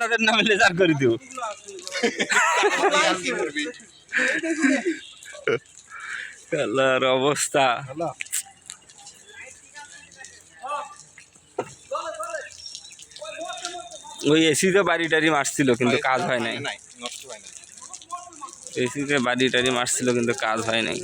তাদের নামে লেজার করে দিও আল্লাহর অবস্থা। ওই এসিতে বাড়ি টাড়ি মারছিল কিন্তু কাজ হয় নাই। না এসিতে বাড়ি টাড়ি মারছিল কিন্তু কাজ হয় নাই।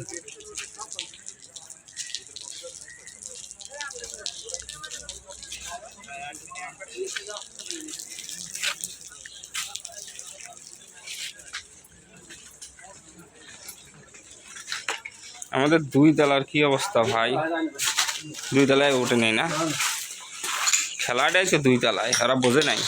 আমাদের দুই তলার কি অবস্থা ভাই? দুই তলায় ওঠে নেই না? খেলাটাই তো দুই তলায় তারা বোঝে নাই।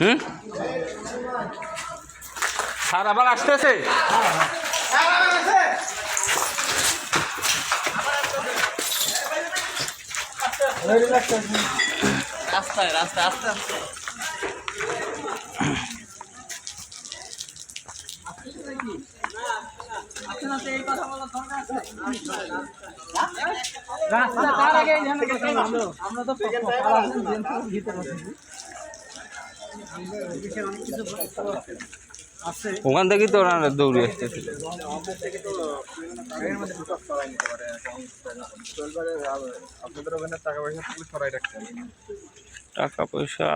হুম? স্যার আবার আসতেছে? আমরা তো ভিতরে ওখান থেকেই তো ওরা দৌড়ে আসতেছিল। আপনাদের ওখানে টাকা পয়সা তুলে সরাই রাখতে হবে টাকা পয়সা